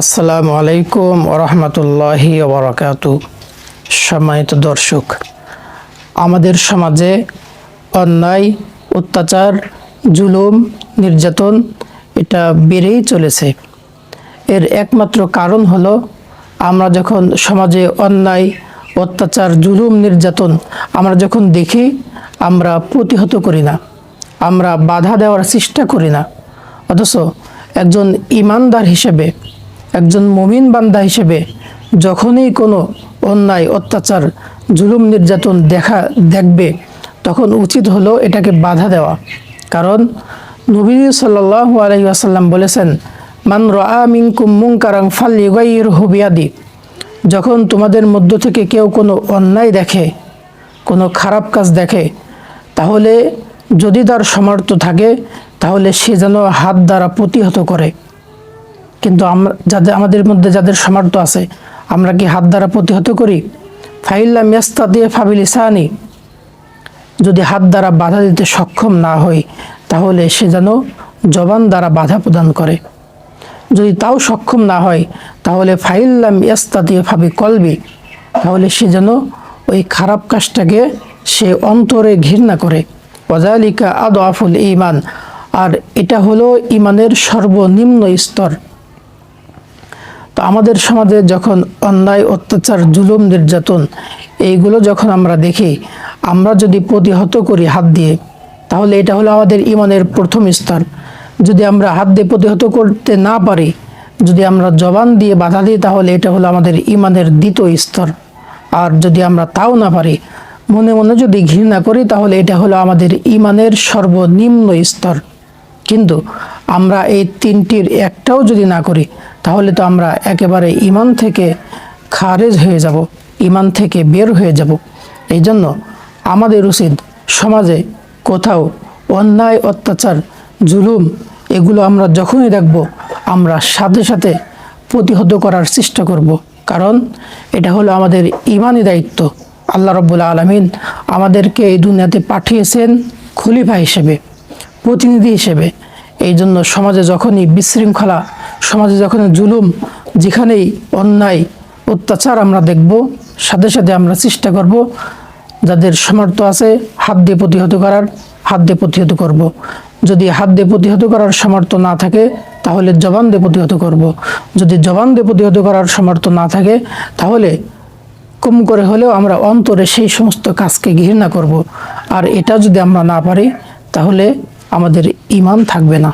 আসসালামু আলাইকুম ওরহমতুল্লাহি ওবরাকাতু। সম্মানিত দর্শক, আমাদের সমাজে অন্যায়, অত্যাচার, জুলুম, নির্যাতন এটা বেড়েই চলেছে। এর একমাত্র কারণ হলো আমরা যখন সমাজে অন্যায়, অত্যাচার, জুলুম, নির্যাতন আমরা যখন দেখি, আমরা প্রতিহত করি না, আমরা বাধা দেওয়ার চেষ্টা করি না। অথচ একজন ইমানদার হিসেবে একজন মমিন বান্দা হিসেবে যখনই কোনো অন্যায়, অত্যাচার, জুলুম, নির্যাতন দেখা, দেখবে, তখন উচিত হলো এটাকে বাধা দেওয়া। কারণ নবী সাল্লাল্লাহু আলাইহি আসাল্লাম বলেছেন, মান রা মিনকুম মুনকারাং ফাল্লিগাইর হুবিয়াদি যখন তোমাদের মধ্য থেকে কেউ কোনো অন্যায় দেখে, কোনো খারাপ কাজ দেখে, তাহলে যদি তার সামর্থ্য থাকে, তাহলে সে যেন হাত দ্বারা প্রতিহত করে। কিন্তু আমরা যাদের, আমাদের মধ্যে যাদের সামর্থ্য আছে, আমরা কি হাত দ্বারা প্রতিহত করি? ফাইল্লা মেস্তা দিয়ে ফাবিলিসানি যদি হাত দ্বারা বাধা দিতে সক্ষম না হই, তাহলে সে যেন জবান দ্বারা বাধা প্রদান করে। যদি তাও সক্ষম না হয়, তাহলে ফাইল্লাম ইয়াস্তা দিয়ে ফাবি কলবি। তাহলে সে যেন ওই খারাপ কাজটাকে সে অন্তরে ঘৃণা করে। অজালিকা আদ আফুল ইমান আর এটা হলো ইমানের সর্বনিম্ন স্তর। তো আমাদের সমাজে যখন অন্যায়, অত্যাচার, জুলুম, নির্যাতন, এইগুলো যখন আমরা দেখি, আমরা যদি প্রতিহত করি হাত দিয়ে, তাহলে এটা হলো আমাদের ইমানের প্রথম স্তর। যদি আমরা হাত দিয়ে প্রতিহত করতে না পারি, যদি আমরা জবান দিয়ে বাধা দিই, তাহলে এটা হলো আমাদের ইমানের দ্বিতীয় স্তর। আর যদি আমরা তাও না পারি, মনে মনে যদি ঘৃণা করি, তাহলে এটা হলো আমাদের ইমানের সর্বনিম্ন স্তর। কিন্তু আমরা এই তিনটির একটাও যদি না করি, তাহলে তো আমরা একেবারে ইমান থেকে খারেজ হয়ে যাব ইমান থেকে বের হয়ে যাব। এই জন্য আমাদের উচিত সমাজে কোথাও অন্যায়, অত্যাচার, জুলুম, এগুলো আমরা যখনই দেখব, আমরা সাথে সাথে প্রতিহত করার চেষ্টা করব। কারণ এটা হলো আমাদের ইমানি দায়িত্ব। আল্লাহ রব্বুল আলমিন আমাদেরকে এই দুনিয়াতে পাঠিয়েছেন খলিফা হিসেবে, প্রতিনিধি হিসেবে। এই জন্য সমাজে যখনই বিশৃঙ্খলা, সমাজে যখনই জুলুম, যেখানেই অন্যায়, অত্যাচার আমরা দেখব, সাথে সাথে আমরা চেষ্টা করব যাদের সামর্থ্য আছে হাত দিয়ে প্রতিহত করার, হাত দিয়ে প্রতিহত করব। যদি হাত দিয়ে প্রতিহত করার সামর্থ্য না থাকে, তাহলে জবান দিয়ে প্রতিহত করব। যদি জবান দিয়ে প্রতিহত করার সামর্থ্য না থাকে, তাহলে কম করে হলেও আমরা অন্তরে সেই সমস্ত কাজকে ঘৃণা করব। আর এটা যদি আমরা না পারি, তাহলে আমাদের ইমান থাকবে না।